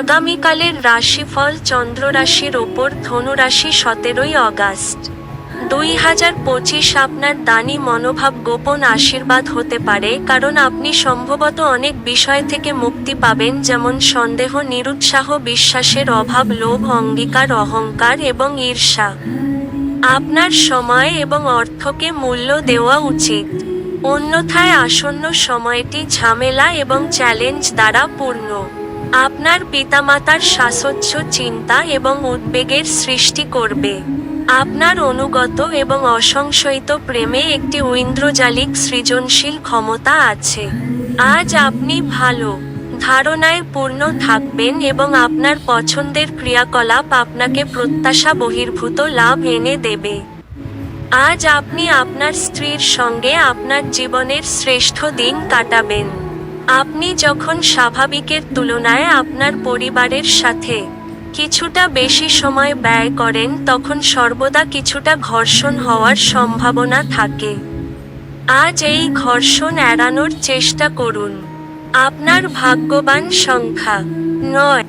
আগামীকালের রাশিফল চন্দ্র রাশির ওপর ধনুরাশি সতেরোই অগাস্ট। দুই হাজার পঁচিশ আপনার দানি মনোভাব গোপন আশীর্বাদ হতে পারে, কারণ আপনি সম্ভবত অনেক বিষয় থেকে মুক্তি পাবেন, যেমন সন্দেহ, নিরুৎসাহ, বিশ্বাসের অভাব, লোভ, অঙ্গীকার, অহংকার এবং ঈর্ষা। আপনার সময় এবং অর্থকে মূল্য দেওয়া উচিত। অন্যথায় আসন্ন সময়টি ঝামেলা এবং চ্যালেঞ্জ দ্বারা পূর্ণ। আপনার পিতামাতার শাসোচ্চ চিন্তা এবং উদ্বেগের সৃষ্টি করবে। আপনার অনুগত এবং অসংশয়িত প্রেমে একটি ঐন্দ্রজালিক সৃজনশীল ক্ষমতা আছে। আজ আপনি ভালো, ধারণায় পূর্ণ থাকবেন এবং আপনার পছন্দের ক্রিয়াকলাপ আপনাকে প্রত্যাশা বহির্ভূত লাভ এনে দেবে। আজ আপনি আপনার স্ত্রীর সঙ্গে আপনার জীবনের শ্রেষ্ঠ দিন কাটাবেন। আপনি যখন স্বাভাবিকের তুলনায় আপনার পরিবারের সাথে কিছুটা বেশি সময় ব্যয় করেন, তখন সর্বদা কিছুটা ঘর্ষণ হওয়ার সম্ভাবনা থাকে। আজ এই ঘর্ষণ এড়ানোর চেষ্টা করুন। আপনার ভাগ্যবান সংখ্যা নয়।